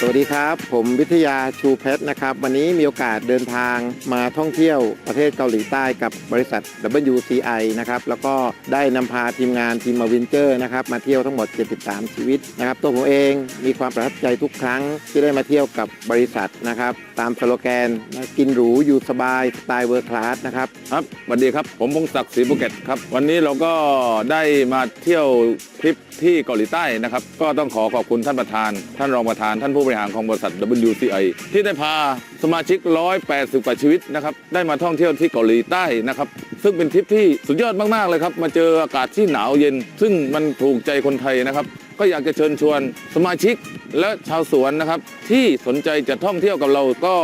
สวัสดีครับ ผมวิทยาชูเพชรนะครับ วันนี้มีโอกาสเดินทางมาท่องเที่ยวประเทศเกาหลีใต้กับบริษัท WCI นะครับ แล้วก็ได้นำพาทีมงานทีมมาวินเจอร์นะครับมาเที่ยวทั้งหมด 73 ชีวิตนะครับ ตัวผมเองมีความประทับใจทุกครั้งที่ได้มาเที่ยวกับบริษัทนะครับ ตามสโลแกนนะกินหรูอยู่สบายสไตล์เวิร์คลาสนะครับ ครับสวัสดีครับ ผมพงศักดิ์ศรีภูเก็ตครับ วันนี้เราก็ได้มาเที่ยวทริปที่เกาหลีใต้นะครับ ก็ต้องขอขอบคุณท่านประธาน ท่านรองประธานท่านผู้บริหารของบริษัท WCI ที่ได้พาสมาชิก 180 กว่าชีวิตนะครับได้มาท่องเที่ยวที่เกาหลีใต้นะครับซึ่งเป็นทริปที่สุดยอดมาก ๆ เลยครับ มาเจออากาศที่หนาวเย็น ซึ่งมันถูกใจคนไทยนะครับ ก็อยากจะเชิญชวนสมาชิกและชาวสวนนะครับที่สนใจจะท่องเที่ยวกับเราก็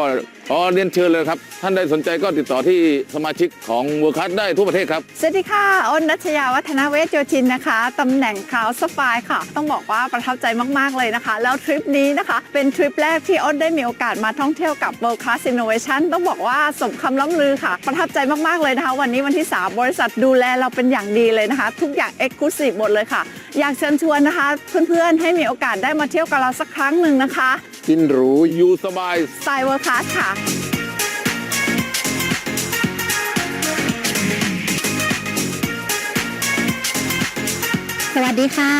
ขอเรียนเชิญเลยครับ ท่านใดสนใจก็ติดต่อที่สมาชิกของเวอร์คัสได้ทั่วประเทศครับ สวัสดีค่ะ อ้นนัชยาวัฒนาเวชโยธินนะคะตำแหน่งคาวสปายค่ะ ต้องบอกว่าประทับใจมากๆเลยนะคะ แล้วทริปนี้นะคะ เป็นทริปแรกที่อ้นได้มีโอกาสมาท่องเที่ยวกับ World Class Innovation ต้องบอกว่าสมคำล้ำลือค่ะ ประทับใจมากๆเลยนะคะ วันนี้วันที่ 3 บริษัทดูแลเราเป็นอย่างดีเลยนะคะ ทุกอย่าง Exclusive หมดเลยค่ะ อยากเชิญชวนนะคะ เพื่อนๆให้มีโอกาสได้มาเที่ยวกับเราสักครั้งหนึ่งนะคะ กินหรูอยู่สบายสไตล์ World Class ค่ะสวัสดีค่ะ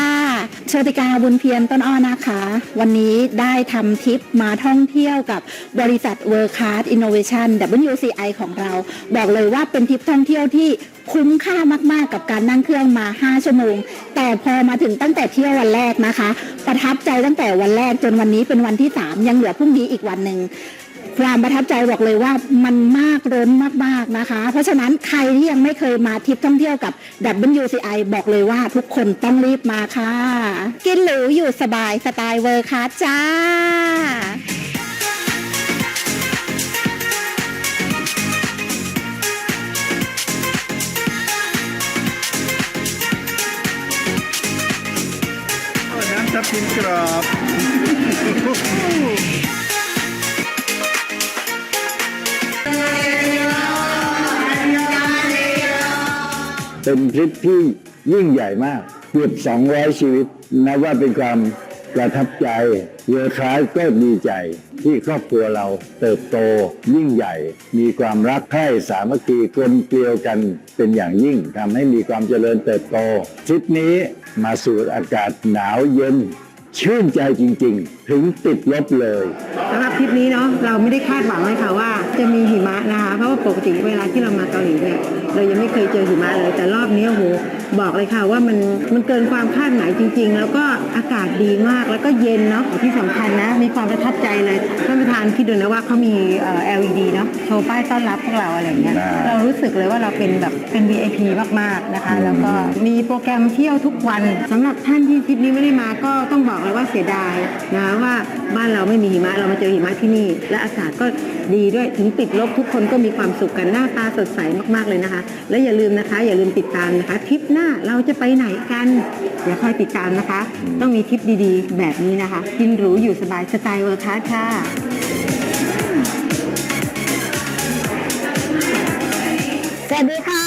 โชติกาบุญเพียรต้นอ้อนะคะ วันนี้ได้ทำทริปมาท่องเที่ยวกับบริษัท World Class Innovation WCI ของเรา บอกเลยว่าเป็นทริปท่องเที่ยวที่คุ้มค่ามาก ๆ กับการนั่งเครื่องมา 5 ชั่วโมง แต่พอมาถึงตั้งแต่เที่ยววันแรกนะคะ ประทับใจตั้งแต่วันแรกจนวันนี้เป็นวันที่ 3 ยังเหลือพรุ่งนี้อีกวันหนึ่ง ความประทับใจบอกเลยว่ามันมากล้นมากๆนะคะ เพราะฉะนั้นใครที่ยังไม่เคยมาทริปท่องเที่ยวกับ WCI บอกเลยว่าทุกคนต้องรีบมาค่ะ กินหรูอยู่สบายสไตล์เวอร์คัสจ้าน้ำทับทิมกรอบ เป็นทริปที่ยิ่งใหญ่มากเกือบ200 ชีวิตนะว่าเป็นความประทับใจเรือคล้ายก็ดีใจ ที่ครอบครัวเราเติบโตยิ่งใหญ่ มีความรักใคร่สามัคคีกลมเกลียวกันเป็นอย่างยิ่งทำให้มีความเจริญเติบโตทริปนี้มาสู่อากาศหนาวเย็น ชื่นใจจริง ๆ ถึงติดลบเลยสำหรับทริปนี้เนาะเราไม่ได้คาดหวังเลยค่ะว่า จะมีหิมะนะคะ เพราะว่าปกติเวลาที่เรามาเกาหลีเนี่ยเรายังไม่เคยเจอหิมะเลยแต่รอบนี้โอ้โหบอกเลยค่ะว่ามันมันเกินความคาดหมายจริง ๆ แล้วก็อากาศดีมากแล้วก็เย็นเนาะที่สำคัญนะมีความประทับใจเลยท่านประธานคิดดูนะว่าเขามีเออ LED ว์ป้ายต้อนรับพวกเราอะไรอย่างเงี้ยอ่าเรารู้สึกเลยว่าเราเป็นแบบเป็น VIP มากๆนะคะ แล้วก็มีโปรแกรมเที่ยวทุกวันสำหรับท่านที่ทริปนี้ไม่ได้มาก็ต้องบอกเลยว่าเสียดายนะว่าบ้านเราไม่มีหิมะเรามาเจอหิมะที่นี่ และอากาศก็ดีด้วยถึงติดลบทุกคนก็มีความสุขกันหน้าตาสดใสมากๆเลยนะคะ และอย่าลืมนะคะ อย่าลืมติดตามนะคะทริปหน้าเราจะไปไหนกันเดี๋ยวคอยติดตามนะคะ ต้องมีทริปดีๆ แบบนี้นะคะกินหรูอยู่สบายสไตล์เวอร์คัสค่ะ สวัสดีค่ะ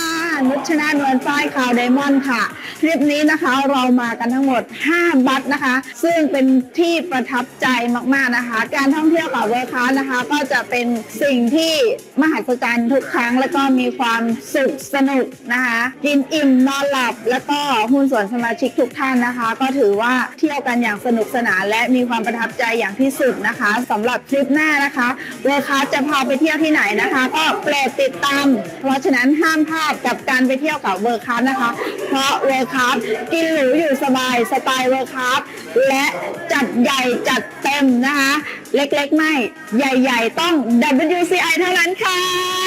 นุชนานวลฝ้ายข่าวไดมอนด์ค่ะทริปนี้นะคะเรามากันทั้งหมด 5 บัตนะคะ ซึ่งเป็นที่ประทับใจมากๆนะคะ การท่องเที่ยวกับเวคัสนะคะ ก็จะเป็นสิ่งที่มหัศจรรย์ทุกครั้ง แล้วก็มีความสุขสนุกนะคะ กินอิ่มนอนหลับ แล้วก็หุ้นส่วนสมาชิกทุกท่านนะคะ ก็ถือว่าเที่ยวกันอย่างสนุกสนานและมีความประทับใจอย่างที่สุดนะคะสำหรับทริปหน้านะคะ เวอร์คัสจะพาไปเที่ยวที่ไหนนะคะ ก็โปรดติดตาม เพราะฉะนั้นห้ามพลาดกับการไปเที่ยวกับเวอร์คัพนะคะ เพราะเวอร์คัพกินหรูอยู่สบายสไตล์เวอร์คัพและจัดใหญ่จัดเต็มนะคะ เล็กๆไม่ ใหญ่ ๆ ต้อง WCI เท่านั้นค่ะ